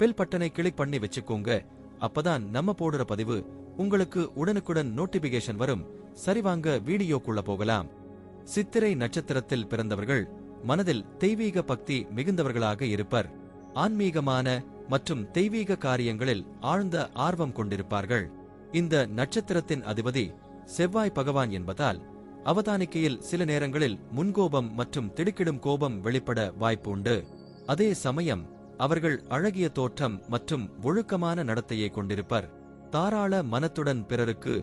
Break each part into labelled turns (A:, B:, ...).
A: Bell பட்டனை click பண்ணி வச்சுக்கோங்க. அப்பதான் நம்ம போடுற பதிவு உங்களுக்கு உடனுக்குடன் நோட்டிபிகேஷன் வரும். சரிவாங்க வீடியோக்குள்ள போகலாம். சித்திரை நட்சத்திரத்தில் பிறந்தவர்கள் மனதில் தெய்வீக பக்தி மிகுந்தவர்களாக இருப்பர். ஆன்மீகமான மற்றும் தெய்வீக காரியங்களில் ஆழ்ந்த ஆர்வம் கொண்டிருப்பார்கள். இந்த நட்சத்திரத்தின் அதிபதி செவ்வாய் பகவான் என்பதால் அவதானிக்கையில் சில நேரங்களில் முன்கோபம் மற்றும் திடுக்கிடும் கோபம் வெளிப்பட வாய்ப்பு உண்டு. அதே சமயம் அவர்கள் அழகிய தோற்றம் மற்றும் ஒழுக்கமான நடத்தையை கொண்டிருப்பர். தாராள மனத்துடன் பிறருக்கு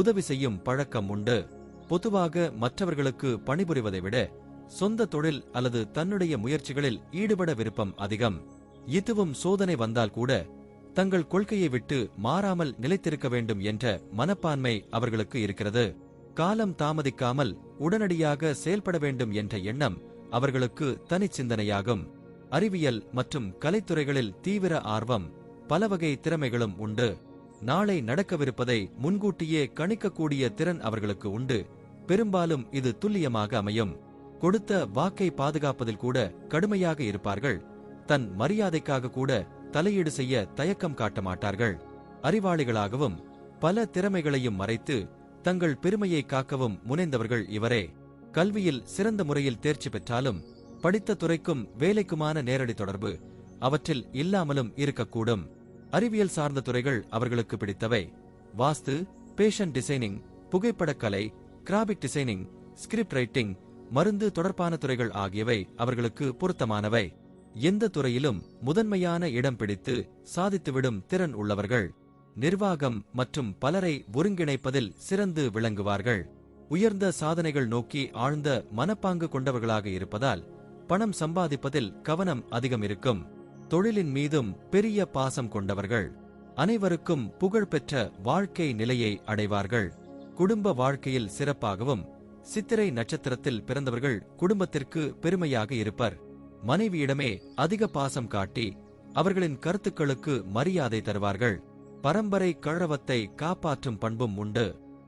A: உதவி செய்யும் பழக்கம் உண்டு. பொதுவாக மற்றவர்களுக்கு பணிபுரிவதை விட சொந்த தொழில் அல்லது தன்னுடைய முயற்சிகளில் ஈடுபட விருப்பம் அதிகம். இதுவும் சோதனை வந்தால் கூட தங்கள் கொள்கையை விட்டு மாறாமல் நிலைத்திருக்க வேண்டும் என்ற மனப்பான்மை அவர்களுக்கு இருக்கிறது. காலம் தாமதிக்காமல் உடனடியாக செயல்பட வேண்டும் என்ற எண்ணம் அவர்களுக்கு தனிச்சிந்தனையாகும். அறிவியல் மற்றும் கலைத்துறைகளில் தீவிர ஆர்வம் பல வகை திறமைகளும் உண்டு. நாளை நடக்கவிருப்பதை முன்கூட்டியே கணிக்கக்கூடிய திறன் அவர்களுக்கு உண்டு. பெரும்பாலும் இது துல்லியமாக அமையும். கொடுத்த வாக்கை பாதுகாப்பதில் கூட கடுமையாக இருப்பார்கள். தன் மரியாதைக்காக கூட தலையீடு செய்ய தயக்கம் காட்ட மாட்டார்கள். அறிவாளிகளாகவும் பல திறமைகளையும் மறைத்து தங்கள் பெருமையை காக்கவும் முனைந்தவர்கள் இவரே. கல்வியில் சிறந்த முறையில் தேர்ச்சி பெற்றாலும் படித்த துறைக்கும் வேலைக்குமான நேரடி தொடர்பு அவற்றில் இல்லாமலும் இருக்கக்கூடும். அறிவியல் சார்ந்த துறைகள் அவர்களுக்கு பிடித்தவை. வாஸ்து பேஷன் டிசைனிங் புகைப்படக்கலை கிராபிக் டிசைனிங் ஸ்கிரிப்ட் ரைட்டிங் மருந்து தொடர்பான துறைகள் ஆகியவை அவர்களுக்கு பொருத்தமானவை. எந்த துறையிலும் முதன்மையான இடம் பிடித்து சாதித்துவிடும் திறன் உள்ளவர்கள். நிர்வாகம் மற்றும் பலரை ஒருங்கிணைப்பதில் சிறந்து விளங்குவார்கள். உயர்ந்த சாதனைகள் நோக்கி ஆழ்ந்த மனப்பாங்கு கொண்டவர்களாக இருப்பதால் பணம் சம்பாதிப்பதில் கவனம் அதிகம் இருக்கும். தொழிலின் மீதும் பெரிய பாசம் கொண்டவர்கள். அனைவருக்கும் புகழ்பெற்ற வாழ்க்கை நிலையை அடைவார்கள். குடும்ப வாழ்க்கையில் சிறப்பாகவும் சித்திரை நட்சத்திரத்தில் பிறந்தவர்கள் குடும்பத்திற்கு பெருமையாக இருப்பர். மனைவியிடமே அதிக பாசம் காட்டி அவர்களின் கருத்துக்களுக்கு மரியாதை தருவார்கள். பரம்பரை கழவத்தை காப்பாற்றும் பண்பும் உண்டு.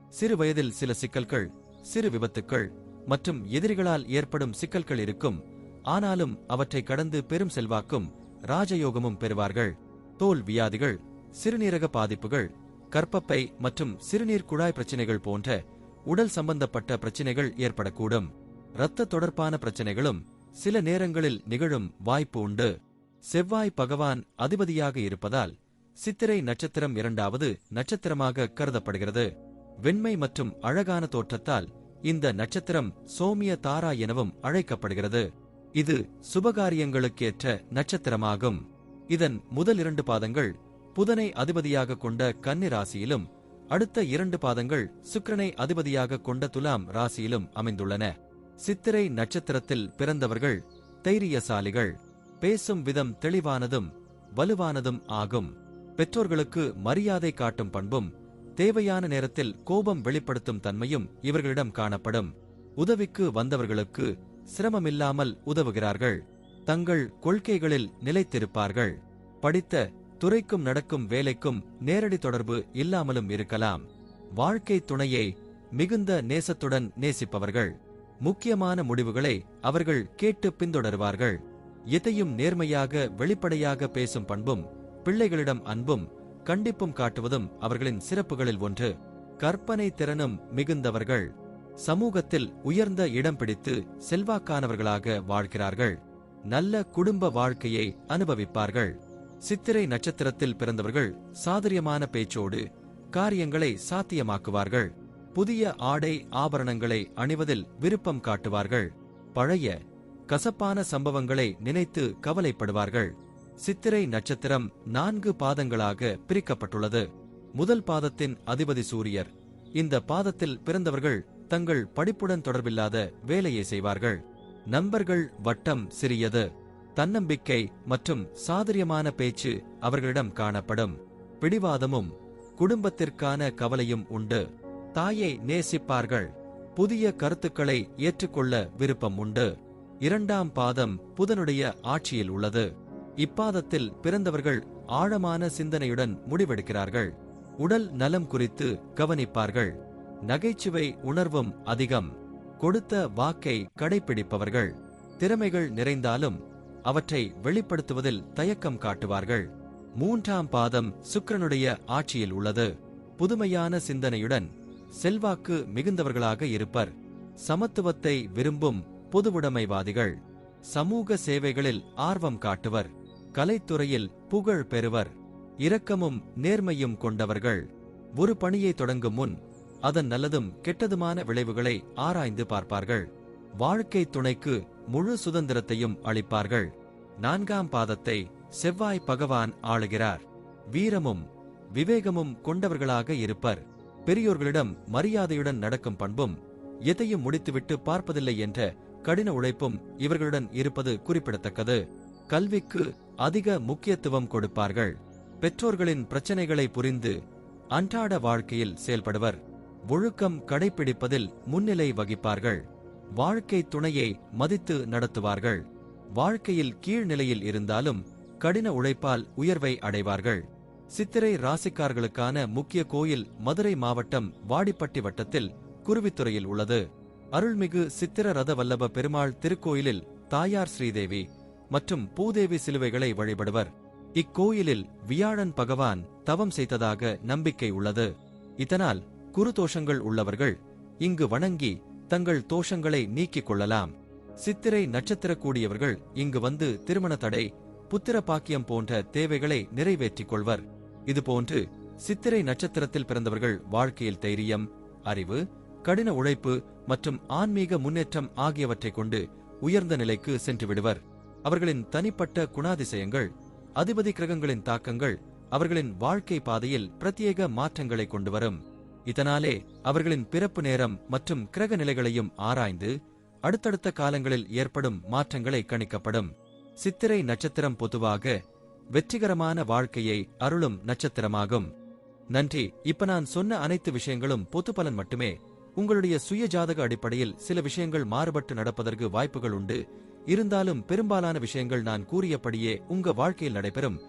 A: சிறு வயதில் சில சிக்கல்கள் சிறு விபத்துக்கள் மற்றும் எதிரிகளால் ஏற்படும் சிக்கல்கள் இருக்கும். ஆனாலும் அவற்றை கடந்து பெரும் செல்வாக்கும் ராஜயோகமும் பெறுவார்கள். தோல் வியாதிகள் சிறுநீரக பாதிப்புகள் கற்பப்பை மற்றும் சிறுநீர் குழாய் பிரச்சனைகள் போன்ற உடல் சம்பந்தப்பட்ட பிரச்சினைகள் ஏற்படக்கூடும். இரத்த தொடர்பான பிரச்சனைகளும் சில நேரங்களில் நிகழும் வாய்ப்பு உண்டு. செவ்வாய் பகவான் அதிபதியாக இருப்பதால் சித்திரை நட்சத்திரம் இரண்டாவது நட்சத்திரமாக கருதப்படுகிறது. வெண்மை மற்றும் அழகான தோற்றத்தால் இந்த நட்சத்திரம் சோமிய தாரா எனவும் அழைக்கப்படுகிறது. இது சுபகாரியங்களுக்கேற்ற நட்சத்திரமாகும். இதன் முதல் இரண்டு பாதங்கள் புதனை அதிபதியாக கொண்ட கன்னி ராசியிலும் அடுத்த இரண்டு பாதங்கள் சுக்கிரனை அதிபதியாக கொண்ட துலாம் ராசியிலும் அமைந்துள்ளன. சித்திரை நட்சத்திரத்தில் பிறந்தவர்கள் தைரியசாலிகள் பேசும் விதம் தெளிவானதும் வலுவானதும் ஆகும். பெற்றோர்களுக்கு மரியாதை காட்டும் பண்பும் தேவையான நேரத்தில் கோபம் வெளிப்படுத்தும் தன்மையும் இவர்களிடம் காணப்படும். உதவிக்கு வந்தவர்களுக்கு சிரமமில்லாமல் உதவுகிறார்கள். தங்கள் கொள்கைகளில் நிலைத்திருப்பார்கள். படித்த துறைக்கும் நடக்கும் வேலைக்கும் நேரடி தொடர்பு இல்லாமலும் இருக்கலாம். வாழ்க்கை துணையை மிகுந்த நேசத்துடன் நேசிப்பவர்கள். முக்கியமான முடிவுகளை அவர்கள் கேட்டு பின்தொடருவார்கள். எதையும் நேர்மையாக வெளிப்படையாக பேசும் பண்பும் பிள்ளைகளிடம் அன்பும் கண்டிப்பும் காட்டுவதும் அவர்களின் சிறப்புகளில் ஒன்று. கற்பனை திறனும் மிகுந்தவர்கள். சமூகத்தில் உயர்ந்த இடம் பிடித்து செல்வாக்கானவர்களாக வாழ்கிறார்கள். நல்ல குடும்ப வாழ்க்கையை அனுபவிப்பார்கள். சித்திரை நட்சத்திரத்தில் பிறந்தவர்கள் சாதுரியமான பேச்சோடு காரியங்களை சாத்தியமாக்குவார்கள். புதிய ஆடை ஆபரணங்களை அணிவதில் விருப்பம் காட்டுவார்கள். பழைய கசப்பான சம்பவங்களை நினைத்து கவலைப்படுவார்கள். சித்திரை நட்சத்திரம் நான்கு பாதங்களாக பிரிக்கப்பட்டுள்ளது. முதல் பாதத்தின் அதிபதி சூரியர். இந்த பாதத்தில் பிறந்தவர்கள் தங்கள் படிப்புடன் தொடர்பில்லாத வேலையை செய்வார்கள். நண்பர்கள் வட்டம் சிறியது. தன்னம்பிக்கை மற்றும் சாதுரியமான பேச்சு அவர்களிடம் காணப்படும். பிடிவாதமும் குடும்பத்திற்கான கவலையும் உண்டு. தாயை நேசிப்பார்கள். புதிய கருத்துக்களை ஏற்றுக்கொள்ள விருப்பம் உண்டு. இரண்டாம் பாதம் புதனுடைய ஆட்சியில் உள்ளது. இப்பாதத்தில் பிறந்தவர்கள் ஆழமான சிந்தனையுடன் முடிவெடுக்கிறார்கள். உடல் நலம் குறித்து கவனிப்பார்கள். நகைச்சுவை உணர்வும் அதிகம். கொடுத்த வாக்கை கடைபிடிப்பவர்கள் திறமைகள் நிறைந்தாலும் அவற்றை வெளிப்படுத்துவதில் தயக்கம் காட்டுவார்கள். மூன்றாம் பாதம் சுக்கிரனுடைய ஆட்சியில் உள்ளது. புதுமையான சிந்தனையுடன் செல்வாக்கு மிகுந்தவர்களாக இருப்பர். சமத்துவத்தை விரும்பும் பொதுவுடைமைவாதிகள். சமூக சேவைகளில் ஆர்வம் காட்டுவர். கலைத்துறையில் புகழ் பெறுவர். இரக்கமும் நேர்மையும் கொண்டவர்கள். ஒரு பணியை தொடங்கும் முன் அதன் நல்லதும் கெட்டதுமான விளைவுகளை ஆராய்ந்து பார்ப்பார்கள். வாழ்க்கை துணைக்கு முழு சுதந்திரத்தையும் அளிப்பார்கள். நான்காம் பாதத்தை செவ்வாய் பகவான் ஆளுகிறார். வீரமும் விவேகமும் கொண்டவர்களாக இருப்பர். பெரியோர்களிடம் மரியாதையுடன் நடக்கும் பண்பும் எதையும் முடித்துவிட்டு பார்ப்பதில்லை என்ற கடின உழைப்பும் இவர்களுடன் இருப்பது குறிப்பிடத்தக்கது. கல்விக்கு அதிக முக்கியத்துவம் கொடுப்பார்கள். பெற்றோர்களின் பிரச்சனைகளை புரிந்து அன்றாட வாழ்க்கையில் செயல்படுவர். ஒழுக்கம் கடைபிடிப்பதில் முன்னிலை வகிப்பார்கள். வாழ்க்கை துணையை மதித்து நடத்துவார்கள். வாழ்க்கையில் கீழ்நிலையில் இருந்தாலும் கடின உழைப்பால் உயர்வை அடைவார்கள். சித்திரை ராசிக்கார்களுக்கான முக்கிய கோயில் மதுரை மாவட்டம் வாடிப்பட்டி வட்டத்தில் குருவித்துறையில் உள்ளது. அருள்மிகு சித்திர ரத வல்லப பெருமாள் திருக்கோயிலில் தாயார் ஸ்ரீதேவி மற்றும் பூதேவி சிலுவைகளை வழிபடுவர். இக்கோயிலில் வியாழன் பகவான் தவம் செய்ததாக நம்பிக்கை உள்ளது. இதனால் குரு தோஷங்கள் உள்ளவர்கள் இங்கு வணங்கி தங்கள் தோஷங்களை நீக்கிக் கொள்ளலாம். சித்திரை நட்சத்திர கூடியவர்கள் இங்கு வந்து திருமண தடை புத்திர பாக்கியம் போன்ற தேவைகளை நிறைவேற்றிக் கொள்வர். இதுபோன்று சித்திரை நட்சத்திரத்தில் பிறந்தவர்கள் வாழ்க்கையில் தைரியம் அறிவு கடின உழைப்பு மற்றும் ஆன்மீக முன்னேற்றம் ஆகியவற்றைக் கொண்டு உயர்ந்த நிலைக்கு சென்று விடுவர். அவர்களின் தனிப்பட்ட குணாதிசயங்கள் அதிபதி கிரகங்களின் தாக்கங்கள் அவர்களின் வாழ்க்கை பாதையில் பிரத்யேக மாற்றங்களை கொண்டு வரும். இதனாலே அவர்களின் பிறப்பு நேரம் மற்றும் கிரக நிலைகளையும் ஆராய்ந்து அடுத்தடுத்த காலங்களில் ஏற்படும் மாற்றங்களை கணிக்கப்படும். சித்திரை நட்சத்திரம் பொதுவாக வெற்றிகரமான வாழ்க்கையை அருளும் நட்சத்திரமாகும். நன்றி. இப்ப நான் சொன்ன அனைத்து விஷயங்களும் பொது பலன் மட்டுமே. உங்களுடைய சுய ஜாதக அடிப்படையில் சில விஷயங்கள் மாறுபட்டு நடப்பதற்கு வாய்ப்புகள் உண்டு. இருந்தாலும் பெரும்பாலான விஷயங்கள் நான் கூறியபடியே உங்க வாழ்க்கையில் நடைபெறும்.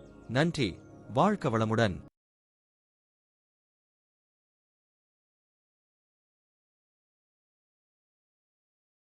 A: நன்றி வாழ்க்க வளமுடன்.